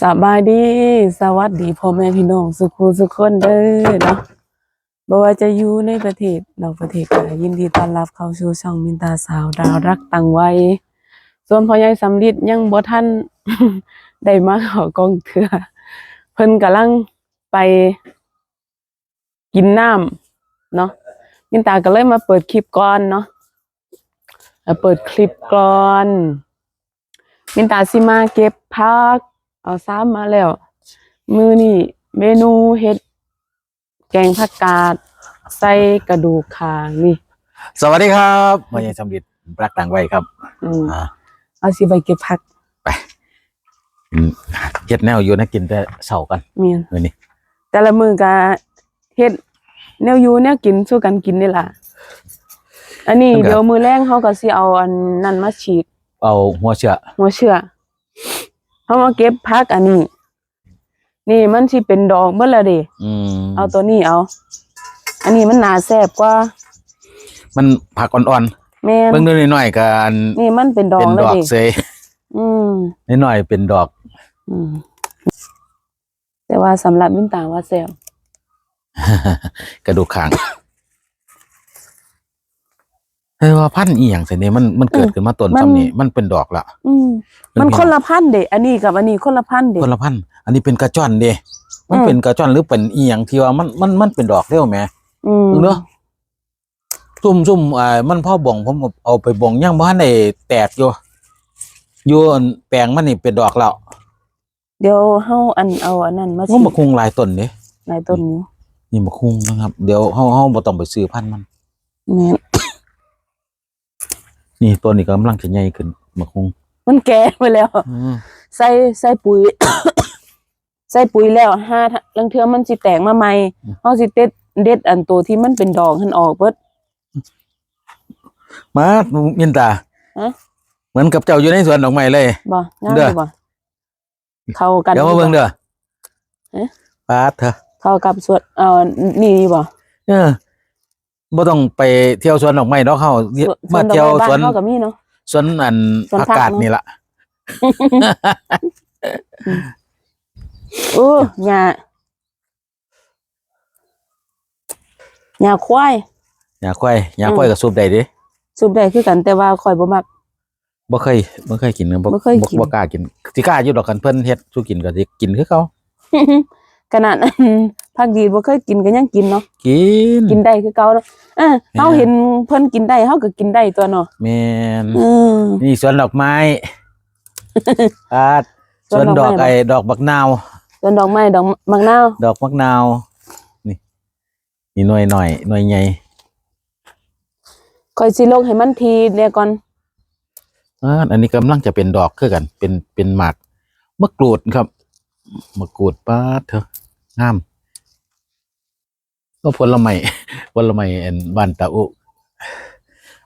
สบายดี สวัสดีพ่อแม่พี่น้องสุขสุขคนเด้อเนาะบ่ว่าจะอยู่ในประเทศนอกประเทศก็ยินดีต้อนรับเข้าสู่ช่องมินตาสาวดาวรักตังไว้ส่วนพ่อใหญ่สำลิดยังบ่ทัน ได้มาข้ากองเถือเพิ่นกำลังไปกินน้ำเนาะมินตาก็เลยมาเปิดคลิปก่อนเนาะเปิดคลิปก่อน มินตาสิมาเก็บผัก เอาซ้ำมาแล้ว มือนี่เมนูเฮ็ด แกงผักกาดใส่กระดูกคางนี่ สวัสดีครับมายังสำลิดรักต่างวัยครับอืมอ่าเอาสิไปเก็บผักอืมเฮ็ดแนวอยู่นะกินแต่เช้ากันเมียนมื้อนี้แต่ละมือก็เฮ็ดแนวอยู่แนวกินสู้กันกินนี่ล่ะ อันนี้เดี๋ยวมือแรงเขาก็สิเอาอันนั้นมาฉีด เอาหัวเชื้อหัวเชื้อ เขามาเก็บผักอันนี้ นี่มันสิเป็นดอกเบิดแล้วเดิอืมเอาตัวนี้เอา อันนี้มันหนาแซ่บกว่ามันผักอ่อนแม่ๆนเบิ่งดูหน่อยๆก็อันนี่มันเป็นดอเป็กนแล้วดอกดิเซยอืมหน่อยๆเป็นดอก อืมแต่ว่าสำหรับมินตาว่าแซ่บกระดูกคาง เฮ้ยว่าพันธุ์อีหยังซั่นนี่มันมันเกิดขึ้นมาต้นซ้ำนี่มันเป็นดอกละอืมมันคนละพันธุ์เด้อันนี้กับอันนี้คนละพันธุ์เด้คนละพันธุ์อันนี้เป็นกระจ้อนเด้มันอืมเป็นกระจ้อนหรือเป็นอีหยังที่ว่ามันมันมันเป็นดอกเร็วแหมอืมเนาะซุ่มซุ่มอ่ามันพ่อบ่งผมก็เอาไปบ่งยังบ่ทันได้แตกอยู่อยู่อันแปลงมันนี่เป็นดอกแล้วเดี๋ยวเฮาอันเอาอันนั้นมามันบักคุงหลายต้นเด้ในต้นอยู่นี่บักคุงนะครับ เดี๋ยวเฮาเฮาบ่ต้องไปซื้อพันธุ์มันแม่น นี่ต้นนี้ก็กำลังจะใหญ่ขึ้นบักคุงมันแก่ไปแล้วอืมใส่ใส่ปุ๋ย ใส่ปุ๋ยแล้วห้าลังเทื่อมันสิแตกมาใหม่เฮาสิเด็ดเด็ดอันตัวที่มันเป็นดอกหันออกเบิดมามินตาฮะเหมือนกับเจ้าอยู่ในสวนดอกไม้เลยบ่งามเด้ออยู่บ่เข้ากันเดี๋ยวมาเบิ่งเด้อเอ๊ะปาดเถอะเข้ากับสวนเอ่อนี่บ่เออ บ่ต้องไปเที่ยวสวนดอกไม้ดอกเฮาสวนมาดอกเที่ยวไม้บ้าสวนนเฮาก็มีเนาะสวนอันสวนผักผักกาดเนอะนี่ล่ะโอ้หญ้าหญ้าควายหญ้าควายหญ้าควายก็สูบได้เด้สูบได้คือกันแต่ว่าข่อยบ่มักบ่เคยบ่เคยกินนะบ่เคยกินบ่กล้ากินสิกล้าอยู่ดอกกันเพิ่นเฮ็ดสู้กินก็สิกินคือเขาขนาดนั้น ภาคดีบ่เคยกินก็ยังกินเนาะกินกินได้คือเก่าเนาะเออแม่นเฮาเห็นเพิ่นกินได้เฮาก็กินได้ตัวเนาะแม่นอืมนี่สวนดอกไม้อาดสสววนนดดออกกไม้ไอ้ดอกบักนาวส่วนดอกไม้ดอกมะนาวดอกมักนาวนี่นี่หน่วยหน่อยหน่วยใหญ่ข่อยสิลกให้มันทีเดี๋ยวก่อนอาอันนี้กำลังจะเป็นดอกคือกัน เป็นเป็นหมากมะกรูดครับมะกรูดปาดเถอะงาม ก็ผลไม้ผลไม้อันบ้านตาอุ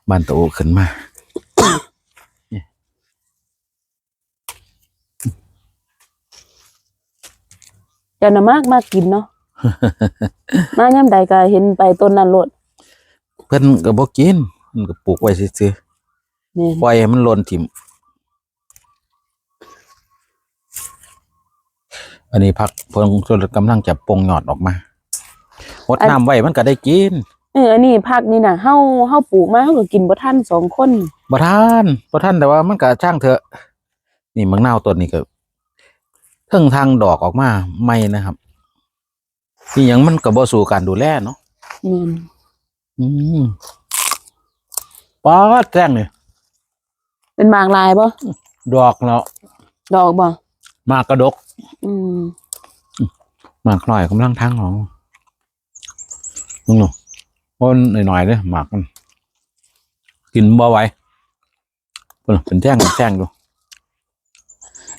บ้านตาอุขึ้นมาเดี๋ยวน่ะมากมากกินเนาะมายามใดก็เห็นไปต้นนั้นโลดเพิ่นก็บ่กินเพิ่นก็ปลูกไว้ซื่อแม่นๆปล่อยให้มันหล่นถิ่มอันนี้พักเพิ่นกำลังจะปลงยอดออกมาห ดน้ำไว้มันก็ได้กินเอออันนี้ผักนี่น่ะเฮาเฮาปลูกมาเฮาก็กินบ่ทันสองคนบ่ทานบ่ทานแต่ว่ามันก็ช่างเถอะ นี่มังนาวต้นนี้ก็เพิ่งทางดอกออกมาใหม่นะครับนี่หยังมันก็บ่สู่การดูแลเนาะแม่นอืมป๊าดแจ้งนี่เป็นหมากลายบ่ดอกเนาะดอกบ่มากกระดก อืมหมากน้อยกำลังทางของ มึงเนาะบ่หน่อยๆเด้อหมากมัน กินบ่ไหวเพิ่นเป็นแจ้งแจ้งอยู่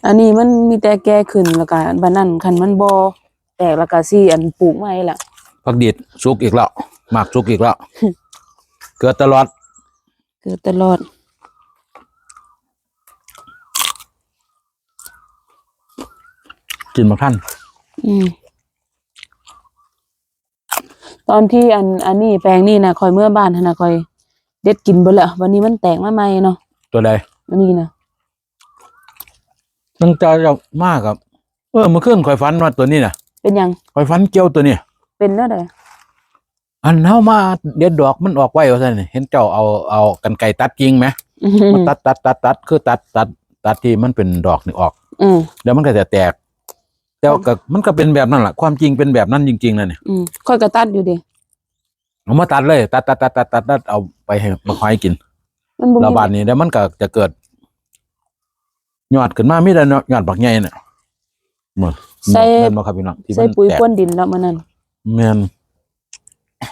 อันนี้มันมีแต่แก่ขึ้นแล้วก็บัดนั้นคันมันบ่แตกแล้วก็สิอันปลูกใหม่ล่ะผักดีดสุกอีกแล้วหมากสุกอีกแล้วเกิดตลอด เกิดตลอดกินมาท่าน อืม ตอนที่อันอันนี้แปลงนี่นะคอยเมื่อบ้านหั่นนะคอยเด็ดกินเบิดแล้ววันนี้มันแตกมาใหม่เนาะตัวใดวันนี้นะตั้งใจจะมากครับ เออเมื่อคืนข่อยฝันว่าตัวนี้น่ะเป็นหยังข่อยฝันเกี่ยวตัวนี้ เป็นแล้วใดอันเฮามาเด็ดดอกมันออกไว้ว่าซั่นนี่เห็นเจ้าเอาเอากันไกรตัดกิ่งไหมอืมันมตัดตัดตัดตัดคือตัดตัดตัดที่มันเป็นดอกนี่ออก อืมเดี๋ยวมันก็จะแตก แต่ว่าก็มันก็เป็นแบบนั้นแหละความจริงเป็นแบบนั้นจริงๆนะเนี่ยอืมค่อยกระตัดอยู่ดิเอามาตัดเลยตัดตัดตัดตัดตัดตัดเอาไปให้มาคอยกินมันบ่ระมีบาดนี้แล้วมันก็จะเกิดยอดขึ้นมามีแต่ยอดบักใหญ่เนี่ยหมดใส่แม่นบ่ครับพี่น้องที่ใส่มันปุ๋ยแตกพ่นดินแล้วมันนั่นแม่น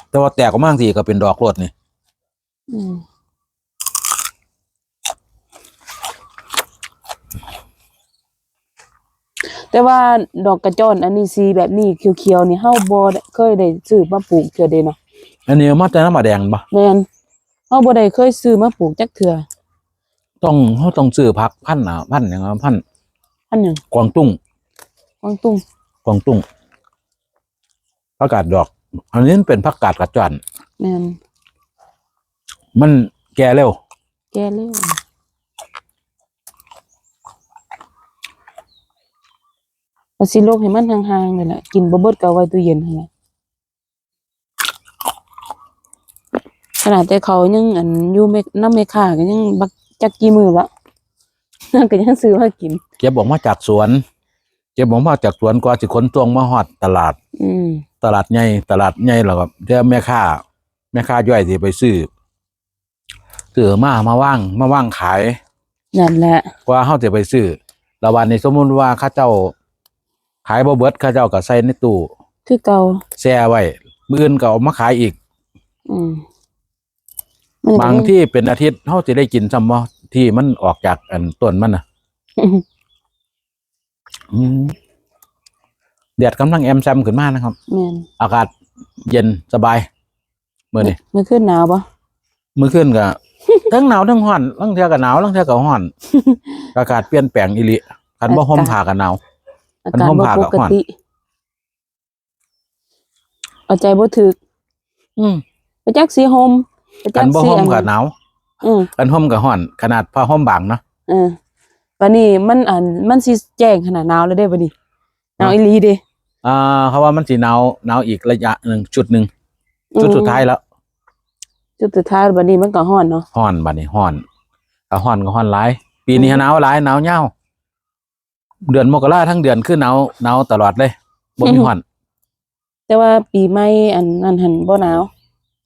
แต่ว่าแตกออกมาสิก็เป็นดอกโลดนี่อืม แต่ว่าดอกกระจอนอันนี้สีแบบนี้เขียวๆนี่เฮาบ่ได้เคยได้ซื้อมาปลูกเทื่อเดะเนาะอันนี้มาแต่น้ำมาแดงบ่แม่นเฮาบ่ได้เคยซื้อมาปลูกจักเทื่อต้องเขาต้องซื้อพักพันธุ์อะพันธุ์อย่างนั้นพันธุ์อันหยังกวางตุ้งกวางตุ้งกวางตุ้งผักกาดดอก อันนี้เป็นผักกาดกระจอนแม่นมันแก่เร็ว แก่แล้ว เอาสิโลกให้มันห่างๆเลยล่ะกินบ่เบิดก็เอาไว้ตู้เย็นหั่นล่ะขนาดแต่เขายังอันอยู่เมน้ำเมค่าก็ยังบักจักกี่มื้อละนั่นก็ยังซื้อมากิน เก็บออกมาจากสวน เก็บออกมาจากสวนกว่าสิขนตวงมาฮอดตลาด อืมตลาดใหญ่ตลาดใหญ่แล้วก็เดี๋ยวแม่ค้าแม่ค้าย่อยสิไปซื้อซื้อมามาว่างมาว่างขาย นั่นแหละ กว่าเฮาจะไปซื้อแล้ววันนี้สมมุติว่าข้าเจ้าขายบ่เบิดข้าเจ้าก็ใส่ในตู้คือเก่าแช่ไว้มื้ออื่นก็เอามาขายอีก อืมมันก็บางที่เป็นอาทิตย์เฮาสิได้กินซ้ำบ่ที่มันออกจากอันต้นมันน่ะ อืมอืมแดดกำลังแอมแซมขึ้นมานะครับ แม่นอากาศเย็นสบายเมื่อนี้มันขึ้นหนาวปะมื้อคืนก็ ทั้งหนาวทั้งร้อนลางเทื่อก็หนาวลางเทื่อก็ร้อน อากาศเปลี่ยนแปลงอีหลีคันบ่ห่มผ้าก็หนาว อามันกาศห่มบ่ผ้าปกับกฮ้อนติ เอาใจบ่ถึก อืมไปจักสีห่มไปจัคักนบ่สีห่มอันก็หนาวอืมคันห่มก็ร้อน ขนาดผ้าห่มบางเนาะเออบัดนี้มันอันมันสิแจ้งขนาดหนาวแล้วเด้บัดนี้หนาวอีหลีเด้อ่าเขาว่ามันสิหนาวหนาวอีกระยะหนึงจุดหนึงจุดสุดท้ายแล้ว จุดสุดท้ายบัดนี้มันก็ร้อนเนาะร้อนบัดนี้ร้อนถ้าร้อนก็ร้อนหลายปีนี้หนาวหลายหนาวยาว เดือนมกราทั้งเดือนคือหนาวหนาวตลอดเลยบ่มีร้อนแต่ว่าปีใหม่อันนั้นหันบ่หนาว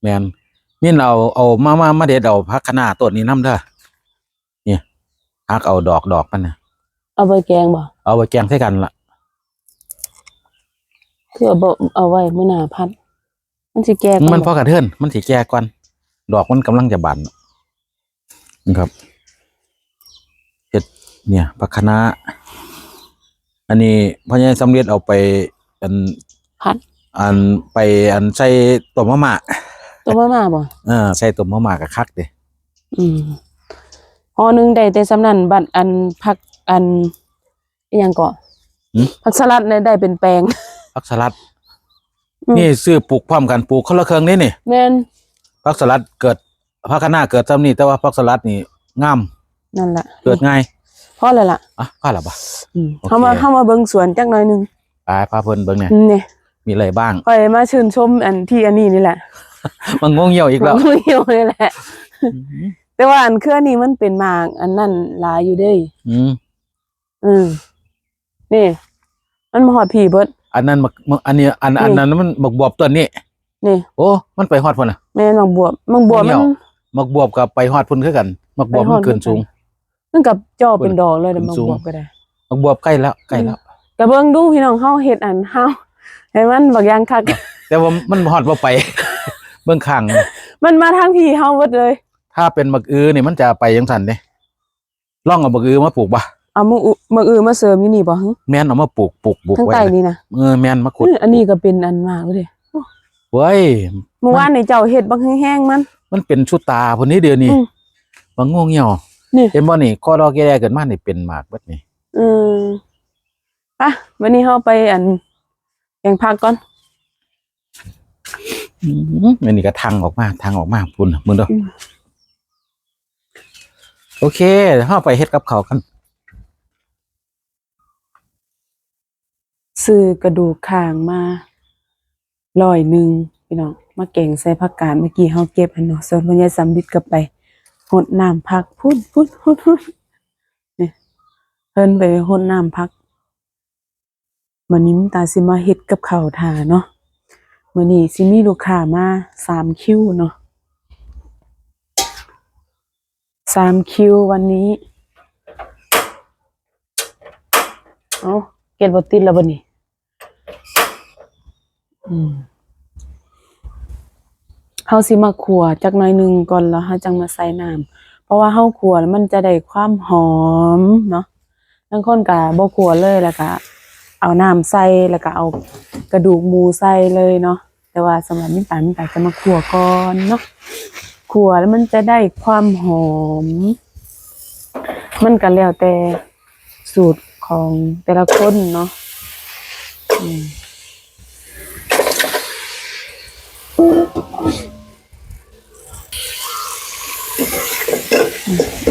แมนนี่เราเอามามามาเด็ดเอาพักคะน้าต้นนี้น้ำเด้อเนี่ยพักเอาดอกดอกมันนะเอาไปแกงบ่เอาไว้แกงใส่กันละคือเอาบ่เอาไว้มื้อหน้าพัด มันสิแก่ก่มันพบ่อกระเทือนมันสีแก่ก่อนดอกมันกำลังจะบานนะครับเห็ดเนี่ยพักคะน้า อันนี้พ่อใหญ่สำเร็จเอาไปอันพัดอันไปอันใส่ต้มมะม่าตัวมามาบ่เออใส่ต้มมะม่ากับคักเด้อืมหอหนึงได้แต่สำนั้นบัดอันผักอันอิหยังก็ผักสลัดเนี่ยได้เป็นแปลงพักสลัด อืม นี่ซื้อปลูกพร้อมกันปลูกคนละเครื่องนี่นี่แม่นพักสลัดเกิดพักคะน้าเกิดซ้ำนี่แต่ว่าพักสลัดนี่งามนั่นล่ะเกิดง่าย พอแล้วล่ะอะก็หรอปะอืมโอเคเข้ามาเข้ามาเบิ่งสวนจักหน่อยหนึงไปพาเพิ่นเบิ่งเนี่ยนี่มีอะไรบ้างค่อยมาชื่นชมอันที่อันนี้นี่แหละมันงงเหี่ยวอีกแล้วมันเหี่ยวนี่แหละ แต่ว่าอันเครือนี้มันเป็นหมากอันนั้นหลายอยู่เด้ยอืมอืมนี่ มันมาหอดผีเบิดอันนั้นมักมักอันนี้อันอันนั้นมันมักบวบต้นนี้นี่โอ้มันไปฮอดพุ่นน่ะแม่นมังบวบมังบวบเหี่มัยวนมักบวบกับไปฮอดพุ่นคือกัน มักบวบไปฮมัอดนขึ้นคือกันสูง มันกับจอเป็นดอกเลยขึ้แต่นมังสูงบวบก็ได้มักบวบใกล้แล้วใกล้แล้วก็เบิ่งดูพี่น้องเฮาเฮ็ดอันเฮาให้มันบักอย่างคักแต่ว่ามันฮอดบ่ไป เบิ่งข้างมันมาทางพี่เฮาเบิดเลย ถ้าเป็นมักอือนี่มันจะไปจังซั่นเด้ลองเอามักอือมาปลูกบ่เอามืออุมืออื่นมาเสริมอยู่นี่บ่ฮึแม่นเอามาปลูกปลูกปลูกทางไว้ใต้นะนี่นะเออแม่นมาขุดอื้ออันนี้ก็เป็นอันมากเลยเว้ยเมื่อวานนี่เจ้าเฮ็ดบักแห้งๆมัน มันเป็นชุดตาพุ่นนี้เดียวนี้อืมบางงงเหี่ยว นี่เห็นบ่นี่ข้อดอกแก่ๆเกิดมานี่เป็นหมากเบิดนี่อืมอะวันนี้เฮาไปอันแกงผักก่อนอืมอันนี้ก็ทางออกมาทางออกมาพุ่นน่ะมึงเด้ออมโอเคเดี๋ยวเฮาไปเฮ็ดกับเขาวกันซื้อกระดูกข่างมาร้อยหนึ่งพี่น้องมาเก่งใส่ผักกาดเมื่อกี้เฮาเก็บอันเนาะส่วนพ่อใหญ่สำลิดก็ไป หดน้ำพักพุ่นพุ่นพุ่นพุ่นนี่ยเพิ่นไปหดน้ำพักมื้อนี้มตาสิมาเฮ็ดกับข้าวทาเนาะมื้อนี้สิมีลูกค้ามาสามคิวเนาะสามคิววันนี้เอาเก็ดบ่ติดแล้วบ่นี่อืม เฮาสิมาขัวจักหน่อยหนึงก่อนแล้วเฮาจังมาใส่น้ำเพราะว่าเฮาขัวแล้วมันจะได้ความหอมเนาะบางคนก็บ่ขัวเลยแล้วก็เอาน้ำใส่แล้วก็เอากระดูกหมูใส่เลยเนาะแต่ว่าสำหรับมินตามินตาจะมาขัวก่อนเนาะขัวแล้วมันจะได้ความหอม มันก็แล้วแต่สูตรของแต่ละคนเนาะ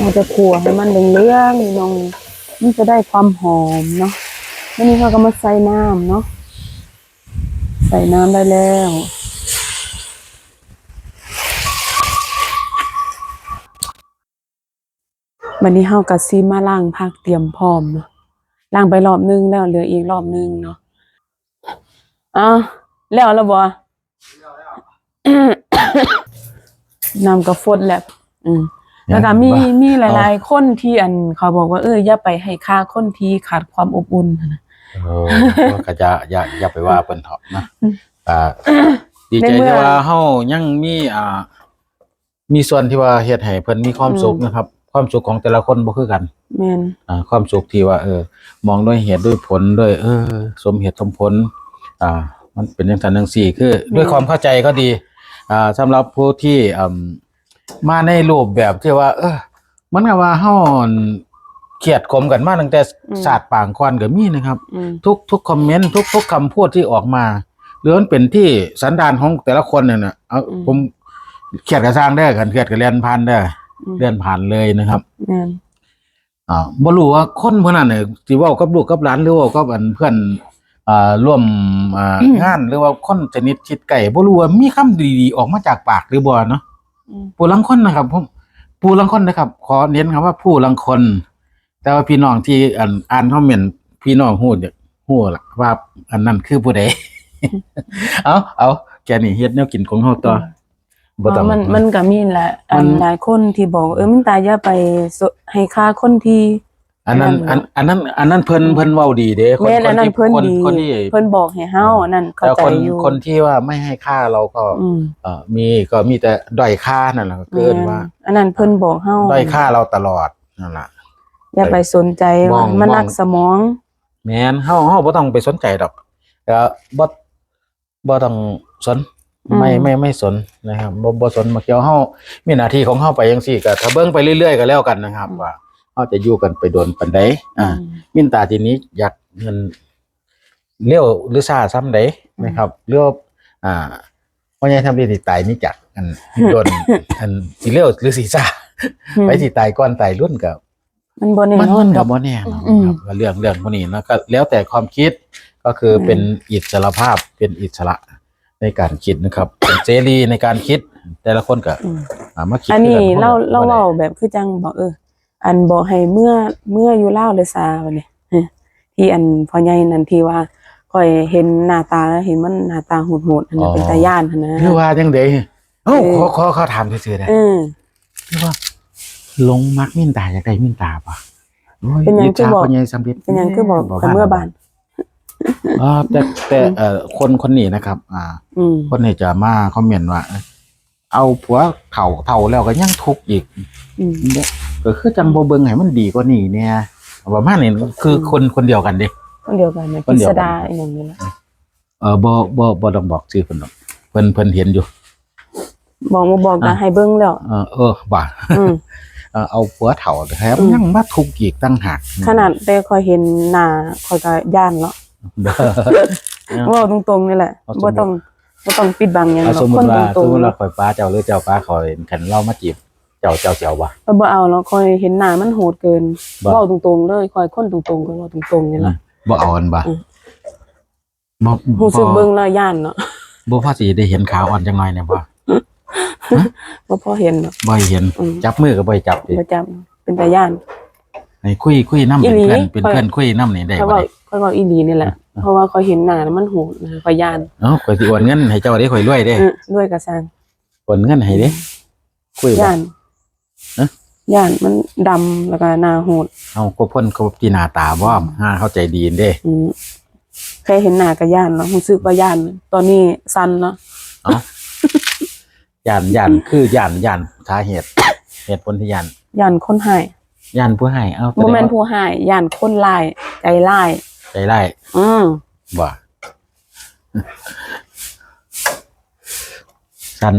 เราจะขั่วให้มันเหลืองๆน้องมันจะได้ความหอมเนาะแล้วนี่เขาก็มาใส่น้ำเนาะใส่น้ำได้แล้ววันนี้เฮาก็สิมาล้างผักเตรียมพร้อมเนาะล้างไปรอบนึงแล้วเหลืออีกรอบนึงเนาะอ้าวแล้วแล้วบ่น้ำก็ฟดแล้วอืม แล้วก็มีมีหลาย ๆ คนที่อันเขาบอกว่าเอออย่าไปให้ค่าคนที่ขาดความอบอุ่นนะเออก็จะอย่าอย่าไปว่าเพิ่นเถาะนะอืมอ่าดีใจในเมื่อที่ว่าเฮายังมีอ่า มีส่วนที่ว่าเฮ็ดให้เพิ่นมีความสุขอืมนะครับ ความสุขของแต่ละคนบ่คือกันแม่นอ่า ความสุขที่ว่า เออ มองด้วยเหตุด้วยผลด้วย เออ สมเหตุสมผล อ่า มันเป็นอย่างนั้นจังซี่คือ ด้วยความเข้าใจก็ดี อ่าสำหรับผู้ที่อ่า มาในรูปแบบที่ว่า เออ มันก็ว่าเฮาเครียดขมกันมาตั้งแต่ศาสตร์ปางก่อนก็มีนะครับอืมทุกทุกคอมเมนต์ทุกทุกคำพูดที่ออกมาหรือมันเป็นที่สันดานของแต่ละคนเนี่ยนะเอาอืมผมเครียดกระสร้างได้อกันเครียดกระเลียนผ่านได้ออืมเลื่อนผ่านเลยนะครับแม่นอ่าบ่รู้ว่าคนพวกนั้นเนี่ยสิเว้ากับลูกกับหลานหรือเว่ากับอันเพื่อนอ่าร่วมอ่างานหรือว่าคนสนิทชิดไก่บ่รู้ว่ามีคำดีๆออกมาจากปากหรือบ่เนาะอืม ผู้ลังคนนะครับผมผู้ลังคนนะครับ ขอเน้นคำว่าผู้ลังคน แต่ว่าพี่น้องที่อ่านอ่านคอมเมนต์พี่น้องฮู้เนี่ยฮู้ล่ะว่าอันนั้นคือผู้ใดเอาเอาแกนี่เฮ็ดแนวกินของเฮาต่อบ่ต้องมันมันก็มีแหละอันมันหลายคนที่บอก เออมินตาอย่าไปสให้ค่าคนที่ อันนั้นอันอันนั้นอันนั้นเพิ่นเพิ่นเว้าดีเด้คนแม่นคอันนนั้นที่เพิ่นคนดีคนที่เพิ่นบอกให้เฮาอันนั้นเข้าแต่ใจคนอยู่ คนที่ว่าไม่ให้ค่าเราก็ อืมเอ่อมีก็มีแต่ด้อยค่านั่นแหละเกินว่าแม่อันนั้นเพิ่นบอกเฮาด้อยค่าเราตลอดนั่นล่ะ อย่าไปสนใจมว่าองมันมอง นักสมอง แม่นเฮาเฮาบ่ต้องไปสนใจดอกก็บ่บ่ต้องสนอืม ไม่ไม่ไม่สนนะครับบ่บ่สนมาเกี่ยวเฮามีหน้าที่ของเฮาไปจังซี่ก็ถ้าเบิ่งไปเรื่อยๆก็แล้วกันนะครับว่า เฮาจะอยู่กันไปโดนปานใดอ่า มินตาทีนี้อยากเงินเลี้ยวหรือซาซ้ำใดนะครับเลี้ยวอ่าพ่อใหญ่ทำดีสิตายนี่จักอันโดนอันสิเลี้ยวหรือสิซาอืมไปสิตายก่อนตายรุ่นกับมันบ่แน่มันนอมันนดกัอบกบ่แน่นอนอืมครับว่าเรื่องเรื่องพวกนี้นะก็แล้วแต่ความคิดก็คืออมเป็นอิสรภาพเป็นอิสระในการคิดนะครับเป็นเสรีในการคิดแต่ละคนก็อืมอ่ามาคิดอันนี้คือกัเราบ่ได้เราเว้าแบบคือจังบอกเออ อันบอกให้เมื่อเมื่ออยู่ลาวเลยซาบัดนี้ฮะที่อันพ่อใหญ่นั่นที่ว่าค่อยเห็นหน้าตาแล้วเห็นมันหน้าตาโหดๆอันนั้นเป็นตาย่านหั่นนะคือว่าจังไดเอ้าเออขอขอขอถามซื่อๆได้เออคือว่าลงมักมินตาอยากได้มินตาปะโอ้ยเป็นหยังอิจฉาคือบอกพ่อใหญ่สำเร็จเป็นหยังคือบอกบอกกับเมื่อบานอ่าแต่แต่เอ่อคนคนนี้นะครับ อ่าอืมคนนี้จะมาคอมเมนต์ว่า เอาผัวเฒ่าเฒ่าแล้วก็ยังทุกข์อีกอืม ก็คือจังบ่เบิ่งให้มันดีกว่านี้เนี่ยประมาณนี้คือคนคนเดียวกันเด้ คนเดียวกันนะคนพิเดียวสกัน ดาอหย่างนี้แหละเออบ่บ่บ่ต้องบอกชื่อเพิ่นหรอกเพิ่นเพิ่นเห็นอยู่ บอกมาบอกนะอะ ให้เบิ่งแล้วเออเออว่าอืมเออเอาผัวเฒ่าแถมอืมยังมาทุกข์อีกตั้งหากขนาดแต่คอยเห็นหน้าคอยก็ย่านแล้วเด้อ เว่าตรงๆนี่แหละเอาสมมุติ บ่ต้องบ่ต้องปิดบังหยังหรเอาอกสมมคนติว่าตสรมงมๆติว่าเนาะข่อยป้าเจ้าหรือเจ้าป้าข่อยขันเล่ามาจีบเจ้าเจ้าเจ้าบ่ก็บ่เอาแล้วคอยเห็นหน้ามันโหดเกินบ่เว้าตรงๆเลยคอยคนตรงๆก็เว้าตรงๆนี่แหละบ่เอาอันบ่อืมบ่รู้สึกบ่เบิ่งแล้วย่านเนาะบ่พอสิได้เห็นขาอ่อนจังหน่อยเนี่ยบ่บ่พอเห็นเนาะบ่ให้เห็นอืมจับมือก็บ่ให้จับดิบ่จำเป็นตาย่านให้คุยคุยนํอีเป็นหลีเพื่อนเป็นค่อยเพื่อนคุยนํนี่ได้เขาบ่เว้าได้เขาเว้าอีหลีนี่แหละเพราะว่าเขาเห็นหน้าแล้วมันโหดนะเขาย่านเอ้าข่อยสิโอนเงินให้เจ้าได้ข่อยรวยเด้เออด้วยกระซังโอนเงินให้เด้คุยบ่ย่านฮะ ย่านมันดำแล้วก็หน้าโหดเอาก็พ่นเขาที่หน้าตาบ่ห้าเข้าใจดีเด้ อืมแค่เห็นหน้าก็ย่านเนาะรู้สึกว่าย่าน ตอนนี้สั่นเนาะเอ้า ย่านย่านคือย่านย่านสาเหตุ เหตุผลที่ย่านย่านคนหายย่านผู้ให้เอาบ่แม่นผู้หายย่านคนร้ายใจร้าย ใจไล่อืมบ่ สั้น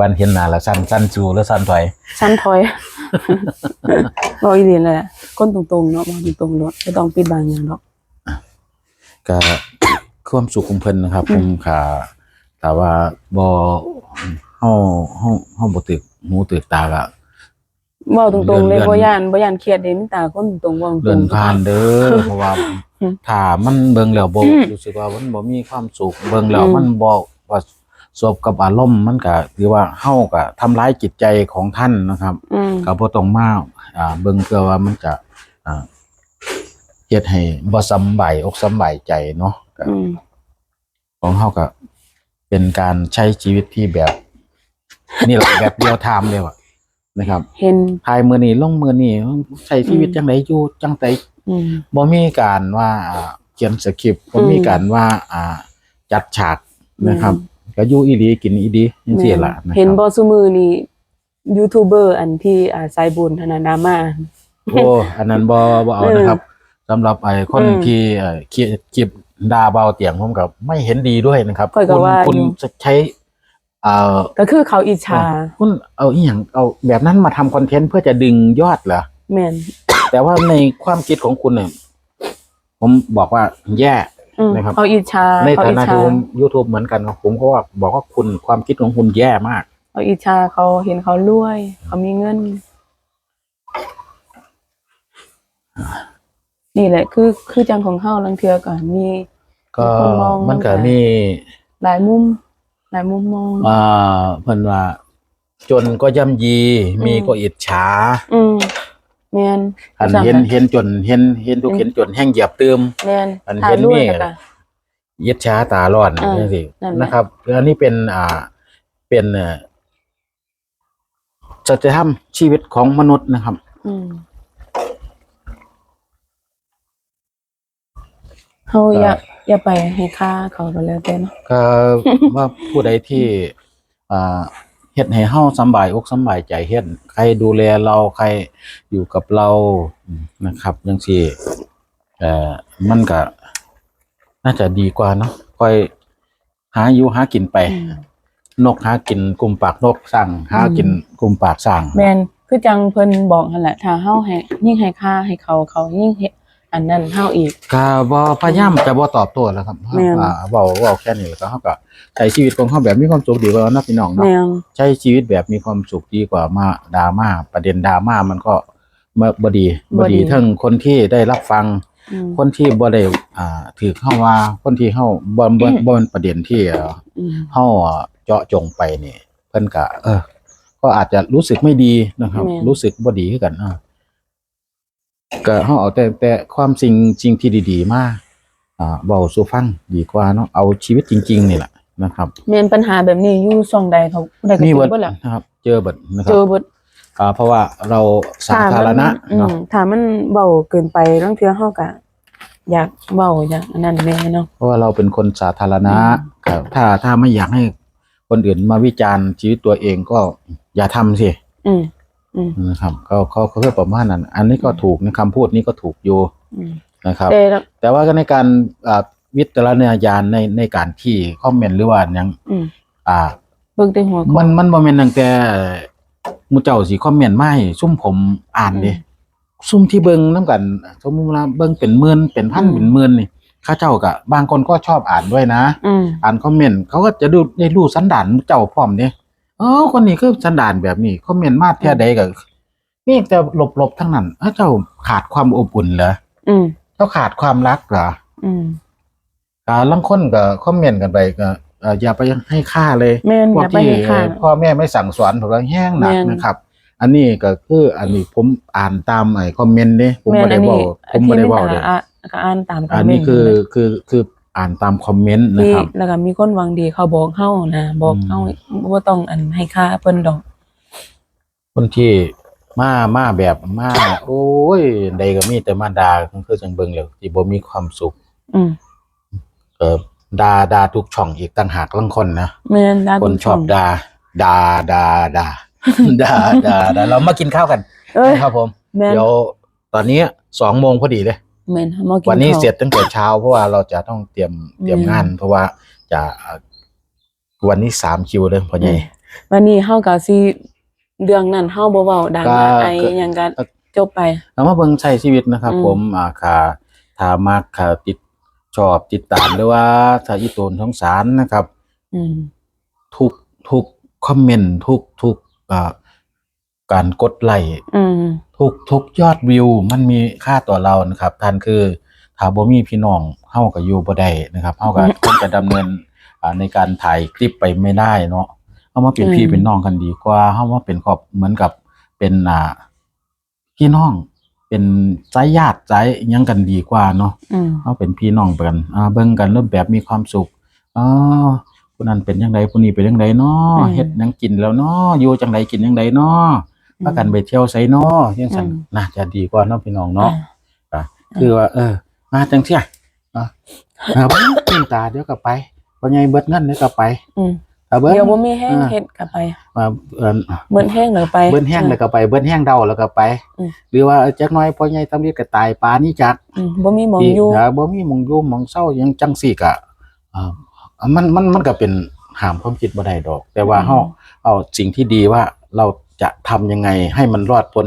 วันเห็นหน้าแล้วสั้นสั้นจูแล้วสั้นถอยชั้นถอยบอกอีเลียนเลยแหละคนตรงๆเนาะบอกตรงๆเนาะไม่ต้องปิดบังอย่างเนาะก็ความสุขของเพิ่นนะครับ ผมค่ะแต่ว่าบ่เฮาเฮาเฮาบ่ตึกหูตึกตาก็บอกตรงๆเลยเดือนบ่ย่านบ่ย่านเครียดเด้มีตาคนตรงๆบอกตเดิรนงผ่านเด้อเพราะว่าอืมถ้ามันเบิ่งแล้วบ่อืมรู้สึกว่ามันบ่มีความสุขเบิ่งแล้วอืมมันบ่ว่า สบกับอารมณ์มันก็ถือว่าเฮาก็ทำร้ายจิตใจของท่านนะครับอืมก็บ่ต้องมาอ่าเบิ่งเพื่อว่ามันจะอ่าเฮ็ดให้บ่สำบายอกสำบายใจเนาะก็อืมของเฮาก็เป็นการใช้ชีวิตที่แบบ นี่แหละแบบเรียลไทม์เลยว่ะนะครับ เห็นทายมื้อนี้ลงมื้อนี้ใช้ชีวิตอืม จังไดอยู่จังไดอืม บ่มีการว่าอ่าเขียนสคริปต์บ่มีอืมการว่า อ่าจัดฉากอืมนะครับ ก็อยู่อีหลีกินอีดีจังซี่ล่ะนะคเห็นรับบ่ซุมือนี่ยูทูบเบอร์อันที่อ่าสายบุญธนาดราม่าโอ้อันนั้นบ่บ่เอาเออนะครับสำหรับไอ้คนอืมที่เอ่อเขียนคลิปด่าเบาเตียงผมก็ไม่เห็นดีด้วยนะครับข้อยก็คุณว่าคุณอยู่ จะใช้เอ่อ ก็คือเขาอิจฉาคุณเอาอีหยังเอาแบบนั้นมาทำคอนเทนต์เพื่อจะดึงยอดเหรอ แม่นแต่ว่าในความคิดของคุณเนี่ยผมบอกว่าแย่อืม นะครับเขาอิจฉาในเขาฐาอิจนะฉาที่ผมยูทูบเหมือนกันครับผมก็ว่าบอกว่าคุณความคิดของคุณแย่มากเขาอิจฉาเขาเห็นเขารวย เขามีเงิน นี่แหละ คือคือจังของเฮาลังเทือก่อนมีก็คนมองมันก็มันก็มีหลายมุม หลายมุมมองอ่าเพิ่นว่าจนก็ย่ำยีอืมมีก็อิจฉา อืม แม่นอันเห็นเห็นจนเห็นเห็นทุกเห็นจนแห้งเหยียบเติมแม่นอันถ่าเห็ยนรูปนี่แล้วก็ยิดช้าตาร้อนอ่านี่สินั่นแหละนะครับอันนี้เป็นอ่าเป็นเอ่อสัจธรรมชีวิตของมนุษย์นะครับอืมเฮาอย่าอย่าไปให้ค่าเขาก็แล้วแต่เนาะก็ว่าผู้ใดที่อ่าเฮ็ดให้เฮาสำบายอกสำบายใจเฮ็ดใครดูแลเราใครอยู่กับเราอืมนะครับจังซี่เอ่อมันก็น่าจะดีกว่าเนาะค่อยหาอยู่หากินไปอืมนกหากินกลุ่มปากนกสั่งหากินกลุ่มปากสั่งแม่นคือจังเพิ่นบอกนั่นแหละถ้าเฮาให้ยิ่งให้ค่าให้เขาเขายิ่งเฮ็ด อันนั้นเฮาอีก ก็บ่พยายามจะบ่ตอบโต้แล้วครับแม่น อ่าเว้าเว้าแค่นี้แล้วก็เฮาก็ใช้ชีวิตของเฮาแบบมีความสุขดีกว่าเนาะพี่น้องเนาะ แม่น ใช้ชีวิตแบบมีความสุขดีกว่ามาดราม่าประเด็นดราม่ามันก็บ่บ่ดีบ่ดีทั้งคนที่ได้รับฟัง อืมคนที่บ่ได้อ่าถือเข้าว่าคนที่เฮาบ่บ่บ่เป็นประเด็นที่เอ่ออืมเฮาเจาะจงไปนี่เพิ่นก็เออ ก็อาจจะรู้สึกไม่ดีนะครับ แม่น รู้สึกบ่ดีคือกันอ่า ก็เฮาเอาแต่แต่ความสิ่งสิ่งที่ดี ๆ มาอ่าเว้าสู่ฟังดีกว่าเนาะเอาชีวิตจริง ๆ นี่แหละนะครับแม่นปัญหาแบบนี้อยู่ช่องใดเขาผู้ใดก็มีเจเบิอดเบิดแหละนะครับ เจอเบิดนะคเจรับอเบิดอ่าเพราะว่าเราสาธารณะถ้ามันอืเนาะมถ้ามันเว้าเกินไปบางเทื่อเฮาก็อยากเว้าอยากอันนั้นแน่เนาะ เพราะว่าเราเป็นคนสาธารณะอืมครับถ้าถ้าไม่อยากให้คนอื่นมาวิจารณ์ชีวิตตัวเองก็อย่าทำสิ อืมอืม นะครับก็เขาเขาเพื่อประมาณนั้น อันนี้ก็ถูกนะคำพูดนี้ก็ถูกอยู่อืมนะครับแต่แต่ว่าก็ในการอ่าวิจารณญาณในในการที่คอมเมนต์หรือว่าหยังอืมอ่าเบิ่งแต่หัวข้อมันมันบ่แม่นตั้งแต่หมู่เจ้าสิคอมเมนต์มาให้ซุ่มผมอ่านดิอืมซุ่มที่เบิ่งนํกันสมมุติว่าเบิ่งเป็นหมื่นเป็นพันอืมเป็นหมื่นนี่เข้าเจ้าก็บางคนก็ชอบอ่านด้วยนะอืมอ่านคอมเมนต์เขาก็จะดูได้รู้สันดานเจ้าพร้อมเด้ เออคนนี้คือสันดานแบบนี้คอมเมนต์มาเท่าใดก็มีแต่ลบๆทั้งนั้นเอ้าเจ้าขาดความอบอุ่นเหรออืมเจ้าขาดความรักเหรออืมการลังคนก็คอมเมนต์กันไปก็เอ่ออย่าไปให้ค่าเลยแม่นพวอกย่าไปที่ให้ค่า พ่อแม่ไม่สั่งสอนผมว่าแห้งหนักแม่น นะครับ อันนี้ก็คืออันนี้ผมอ่านตามไอ้คอมเมนต์เนี่ยผมแม่ไม่นได้อันบอนี้กผมไม่ได้บอกเลย อะก็อ่านตามคออัมนเมนี้นต์คือคือคือ อ่านตามคอมเมนต์นะที่ครับ แล้วก็มีคนหวังดีเขาบอกเฮานะบอกอืมเฮาบ่ต้องอันให้ค่าเพิ่นดอก คนที่มามาแบบมาโอ้ยใดก็มีแต่มาด่าคือจังเบิ่งแล้วที่บ่มีความสุขอืมเออด่าด่าทุกช่องอีกต่างหากลังคนนะแม่นดาคนชอบด่าด่าด่าด่าด่าด่าด่าเรามากินข้าวกันเอ้ยนะครับผม แม่นเดี๋ยวตอนนี้สองโมงพอดีเลย แม่นมากินวันนี้ข้า เสร็จตั้งแต่เช้า เพราะว่าเราจะต้องเตรียมเตรียมอืมงาน เพราะว่าจะวันนี้สามคิวเลยพ่อใหญ่ วันนี้เฮาก็สิเรื่องนั้นเฮาบ่เว้าดังก็ไอก็ หยังก็จบไปเอามาเบิ่งใช้ชีวิตนะครับ อืม ผมอ่าค่ะถ้ามักค่ะติดชอบติดตามหรือว่าถ้าอีตูนท้องสารนะครับ อืม ทุกทุกคอมเมนต์ทุกทุกอ่าการกดไลค์อืม ทุกทุกยอดวิวมันมีค่าต่อเรานะครับท่านคือถ้าบ่มีพี่น้องเฮาก็อยู่บ่ได้นะครับเฮาก็คงจะดำเนินอ่าในการถ่ายคลิปไปไม่ได้เนาะเฮามาเป็นพี่อืมเป็นน้องกันดีกว่าเฮามาเป็นครอบเหมือนกับเป็นอ่าพี่น้องเป็นสายญาติสายอิหยังกันดีกว่าเนาะอืมเฮาเป็นพี่น้องกันอ่าเบิ่งกันรูปแบบมีความสุขอ๋อผู้นั้นเป็นจังไดผู้นี้เป็นจังไดเนาะเฮ็ดหยังกินแล้วเนาะอยู่จังไดกินจังไดเนาะ พากันไปเที่ยวไสเนาะจังซั่นอืมน่าจะดีกว่าเนาะพี่น้องเนาะอ่าอะคือว่า เออ มาจังเที่ยอะอ่าเบิ่งตาเดี๋ยวก็ไปบ่ใหญ่เบิดเงินเดี๋ยวก็ไปอืมถ้าเบิ่งเดี๋ยวบ่มีแห้งอ่าเฮ็ดก็ไปมาเอิ่นเหมือนแห้งแล้วไปเบิ้นแห้งแล้วก็ไปเบิ้นแห้งเดาแล้วก็ไปอืมหรือว่าจักหน้อยพ่อใหญ่ตำลิดก็ตายปานนี้จักอืมบ่มีหมองที่อยู่ถ้าบ่มีหมองอยู่หมองเศร้าหยังจังซี่ก็อ่ามันมันมันก็เป็นห้ามความคิดบ่ได้ดอก แต่ว่าเฮาเอาสิ่งที่ดีว่าเรา จะทำยังไงให้มันรอดพ้น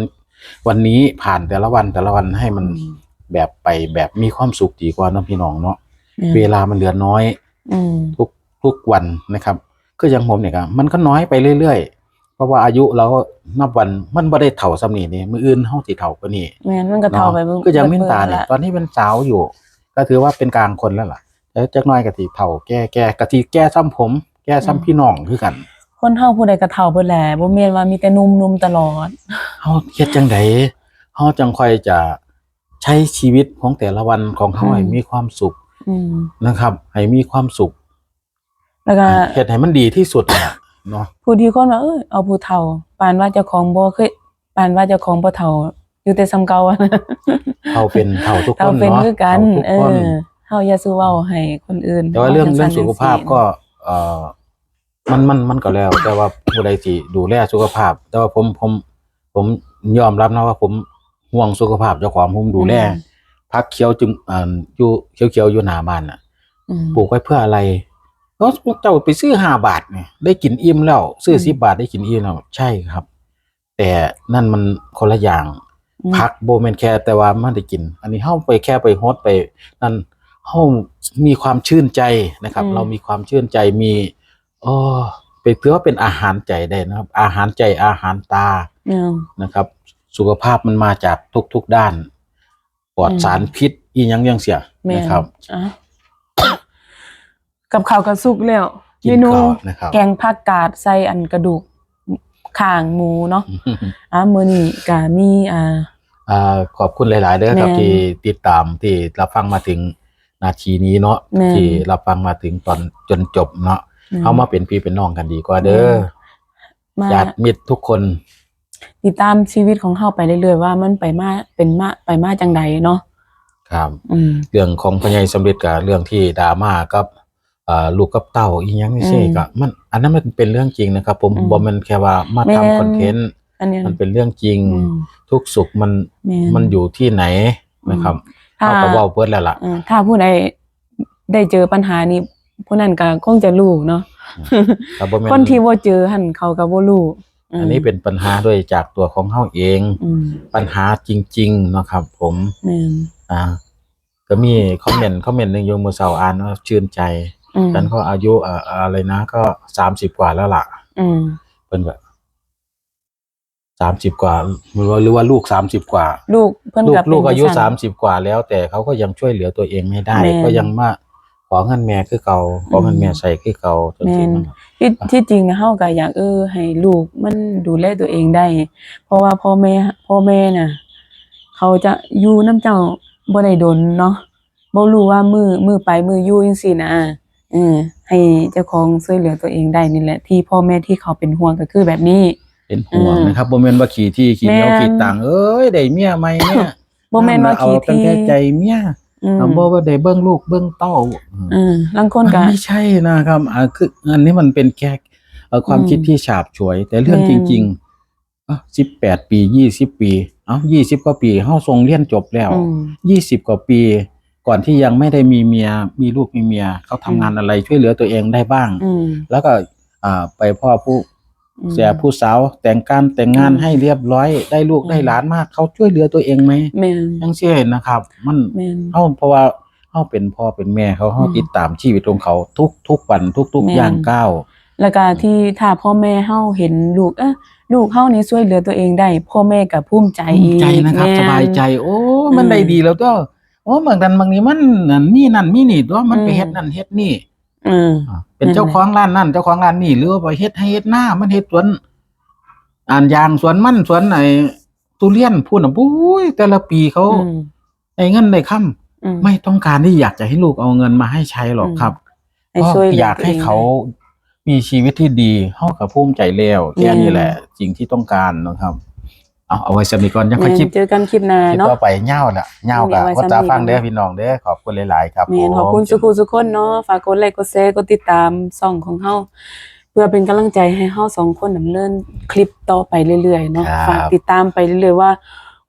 วันนี้ผ่านแต่ละวันแต่ละวันให้มันอืมแบบไปแบบมีความสุขดีกว่าเนาะพี่น้องเนาะอืม เวลามันเหลือน้อย อืม ทุกทุกวันนะครับก็อยังผมเนี่ยครับมันก็น้อยไปเรื่อยๆ เพราะว่าอายุเราก็นับวันมันบ่ได้เท่าสำนีนี่มืออื่นเฮาสิเท่ากว่านี้แม่นมันก็เท่าไปเนาะบิ่ก็อยังมินตาบิ่เนี่ยละตอนนี้เป็นสาวอยู่ ก็ถือว่าเป็นกลางคนแล้วล่ะแล้วจักหน้อยก็สิเท่าแก่แก่กะทิแก่ซ้ำผม แก่ซ้ำพี่น้องคือกัน คนเฮาผู้ใดก็เท่าเบิดแหละบ่แม่นว่ามีแต่หนุ่มๆตลอดเฮาเฮ็ดจังไดเฮาจังค่อยจะใช้ชีวิตของแต่ละวันของเฮาอืมให้มีความสุขอืมนะครับให้มีความสุข แล้วก็เฮ็ดให้มันดีที่สุดน่ะเนาะผู้ที่คนว่าเอ้ยเอาผู้เฒ่าปานว่าเจ้าของบ่เคยปานว่าเจ้าของบ่เฒ่าอยู่แต่ซ้ำเก่าอะเฮาเป็นเฮาทุกคเฒ่านเป็นเนาะคือกันเฮาทุกเอคนอเฮาอย่าสู้เว้าให้คนอื่นแต่ว่าเรื่องจัเรื่องซั่นสุขภาพจังซี่ก็เอ่อ มันมันมันก็แล้ว แต่ว่าผู้ใดสิดูแลสุขภาพ แต่ว่าผมผม ผมยอมรับนะว่าผมห่วงสุขภาพเจ้าของผมดูแลพักเขียวจึงอ่าอยู่เขียวเขียวๆอยู่หน้าบ้านน่ะอืมปลูกไว้เพื่ออะไรก็เจ้าไปซื้อห้าบาทเนี่ยได้กินอิ่มแล้วซื้อสิบบาทได้กินอิ่มแล้วใช่ครับ แต่นั่นมันคนละอย่างอืมพักโบแมนแค่แต่ว่ามันได้กิน อันนี้เฮาไปแค่ไปโฮสต์ไป นั่นเฮามีความชื่นใจนะครับอืมเรามีความชื่นใจมี อ๋อเป็นถือว่าเป็นอาหารใจได้นะครับ อาหารใจอาหารตาอืม นะครับ สุขภาพมันมาจากทุกๆด้าน ปลอดอืม สารพิษอีหยังยังเสียแม่นนะครับ อะกับข้าวก็สุกแล้วกิเมนนู ข้าวนะครับ แกงผักกาดใส่อันกระดูกข้างหมูเนาะอะมื้อนี้ก็มีอ่า อ่าขอบคุณหลาย ๆเด้อครับแม่นที่ติดตามที่รับฟังมาถึงนาทีนี้เนาะแม่น ที่รับฟังมาถึงตอนจนจบเนาะอืม เอามาเป็นพี่เป็นน้องกันดีกว่าเด้อมาญาติมิตรทุกคน ติดตามชีวิตของเฮาไปเรื่อยๆว่ามันไปมาเป็นมาไปมาจังใดเนาะครับอืมเรื่องของพญายสำเร็จกับเรื่องที่ดราม่ากับอ่าลูกกับเต้าอีหยังนี่ใช่อืมก็มัน อันนั้นมันเป็นเรื่องจริงนะครับ ผมอืมบ่แม่นแค่ว่ามาแม่ทำนคอนเทนต์อันเนี้ยมันเป็นเรื่องจริงอืมทุกสุขมันแม่มันอยู่ที่ไหนนะครับถ้าเขาก็เว้าเบิดแล้วล่ะเออถ้าผู้ใดได้เจอปัญหานี้ ผู้นั้นก็คงจะรู้เนาะครับบ่แม่คนที่บ่เจอหั่นเขาก็บ่รู้มอันนี้เป็นปัญหาด้วยจากตัวของเฮาเองอืมปัญหาจริงๆเนาะครับ ผมแม่นอ่า ก็มีคอมเมนต์คอมเมนต์หนึงโยมมือเสาอ่านว่าชื่นใจอืมฉันก็อายุอ่าอะไรนะ ก็สามสิบกว่าแล้วล่ะอืมเพิ่นก็สามสิบกว่าหรือว่าหรือว่าลูกสามสิบกว่า ลูกเพิ่นลูกก็เป็นลูกอายุจังซั่สานมสิบกว่าแล้ว แต่เขาก็ยังช่วยเหลือตัวเองไม่ได้แม่นก็ยังมา ขอเงินแม่คือเก่าขอเงินแม่ใส่คือเก่าจังซี่นะครับที่ที่จริงเฮาก็อยากเออให้ลูกมันดูแลตัวเองได้ เพราะว่าพ่อแม่พ่อแม่น่ะ เขาจะอยู่น้ำเจ้าบ่ได้ดนเนาะบ่รู้ว่ามือมือไปมืออยู่จังซี่นะเออให้เจ้าของช่วยเหลือตัวเองได้นี่แหละ ที่พ่อแม่ที่เขาเป็นห่วงก็คือแบบนี้เป็นห่วงอืมนะครับบ่แม่นว่าขี่ที่ขี่เหนียวแม่นขี่ตังเอ้ยได้เมียใหม่เนี่ยบ่แม่นว่าเอาขี้ตั้งที่แต่ใจเมียอืม เอาบ่ว่าได้เบิ่งลูกเบิ่งเต้าเออลางคนมันก็ไม่ใช่นะครับอ่าคืออันนี้มันเป็นแค่เอ่อความอืมคิดที่ฉาบฉวย แต่เรื่องแม่จนริงๆอะ18ปี20ปีเอ้า20กว่าปีเฮาทรงเรียนจบแล้วอืม20กว่าปี ก่อนที่ยังไม่ได้มีเมียมีลูกมีเมียเขาทำงานอะไรช่วยเหลือตัวเองได้บ้างอืมแล้วก็อ่าไปพ่อผู้อืม เสียผู้สาวแต่งการแต่งงานอืมให้เรียบร้อย ได้ลูกอืมได้หลานมาก เขาช่วยเหลือตัวเองไหมแม่นยังเชื่อนะครับ มันแม่นเฮาเพราะว่าเฮาเป็นพ่อเป็นแม่เขาเฮาอืมติดตามชีวิตของเขาทุกทุกวันทุกทุกแม่นอย่างก้าวแล้วก็ที่ถ้าพ่อแม่เฮาเห็นลูกเอ้อลูกเฮานี่ช่วยเหลือตัวเองได้ พ่อแม่ก็ภูมิใจภูอีมิกใจนะครับแม่สบายใจ โอ้มันอืมได้ดีแล้วก็โอ้บางดันบางนี้มันนั่นนี่นั่นนี่นี่ตัวมันไปอืมเฮ็ดนั่นเฮ็ดนี่ อืมอ่าเป็นนั่นแหละเจ้าของร้านนั่นเจ้าของร้านนี่หรือว่าไปเฮ็ดให้เฮ็ดหน้ามันเฮ็ดสวนอ่านยางสวนมันสวนไหนทุเรียนพูดน่ะปุ้ยแต่ละปีเขาอืมได้เงินได้ค่ำอืมไม่ต้องการที่อยากจะให้ลูกเอาเงินมาให้ใช้หรอกอืมครับให้ก็ช่วยเหลือยากให้เขามีชีวิตที่ดีเฮากับภูมิใจแล้วแค่นี้แหละสิ่งที่ต้องการนะครับ เอาเอาไว้สำนีก่อนยังแม่ค่อยนคิดเจอกันคลิปหน้าคิดเนาะ ต่อไปเหย้าละเหย้ากับเอาไว้ก็ตาสำนีฟังเด้อก่อนพี่น้องเด้อขอบคุณหลายๆครับแม่นผมขอบคุณสุขุสุกคนเนาะฝากกดไลค์กดแชร์กดติดตามช่องของเฮาเพื่อเป็นกำลังใจให้เฮาสองคนดำเนินคลิปต่อไปเรื่อยๆเนาะครับฝากติดตามไปเรื่อยๆว่า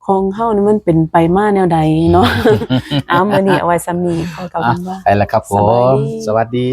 ของเฮานี่มันเป็นไปมาแนวใดเนาะเอามื้อนี้เอาไว้ซ้ำนี้ขอกล่าวอะคำว่า ไปแล้วครับผสบายม ดี สวัสดี